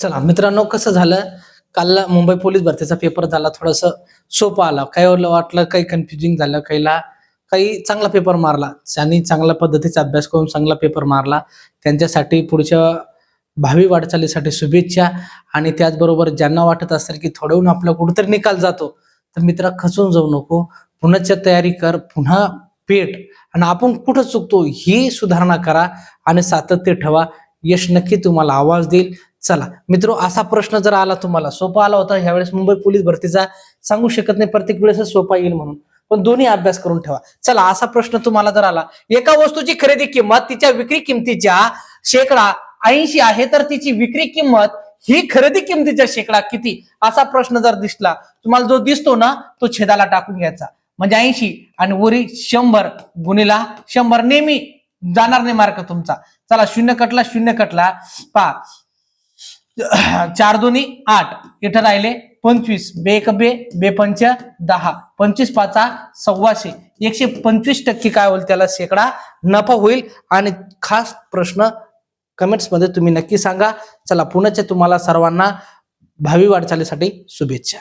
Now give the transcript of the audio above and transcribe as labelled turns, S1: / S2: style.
S1: चला मित्रांनो कसं झालं? काल मुंबई पोलीस भरतीचा पेपर झाला थोडस सोपं आला. काही वाटलं काही कन्फ्युजिंग झालं काहीला काही चांगला पेपर मारला. ज्यांनी चांगल्या पद्धतीचा अभ्यास करून चांगला पेपर मारला त्यांच्यासाठी पुढच्या भावी वाटचालीसाठी शुभेच्छा. आणि त्याचबरोबर ज्यांना वाटत असेल की थोडं आपला कुठेतरी निकाल जातो तर मित्र खचून जाऊ नको. पुन्हाच्या तयारी कर पुन्हा पेट. आणि आपण कुठं चुकतो ही सुधारणा करा आणि सातत्य ठेवा. यश नक्की तुम्हाला आवाज देईल. चला. मित्र असा प्रश्न जर आला तुम्हाला सोपा आला होता ह्यावेळेस मुंबई पोलीस भरतीचा सांगू शकत नाही प्रत्येक वेळेस सोपा येईल म्हणून. पण दोन्ही अभ्यास करून ठेवा. चला असा प्रश्न तुम्हाला जर आला एका वस्तूची खरेदी किंमत तिच्या विक्री किमतीच्या शेकडा ऐंशी आहे तर तिची विक्री किंमत ही खरेदी किमतीच्या शेकडा किती? असा प्रश्न जर दिसला तुम्हाला जो दिसतो ना तो छेदाला टाकून घ्यायचा. म्हणजे ऐंशी आणि वरी शंभर गुणीला शंभर. नेहमी जाणार नाही मार्क तुमचा. चला शून्य कटला शून्य कटला. पा चार दोन्ही आठ. इथं राहिले पंचवीस. बे एक बे बे पंच दहा. पंचवीस पाचा सव्वाशे. एकशे पंचवीस टक्के काय होईल त्याला शेकडा नफा होईल. आणि खास प्रश्न कमेंट्समध्ये तुम्ही नक्की सांगा. चला पुण्याच्या तुम्हाला सर्वांना भावी वाटचालीसाठी शुभेच्छा.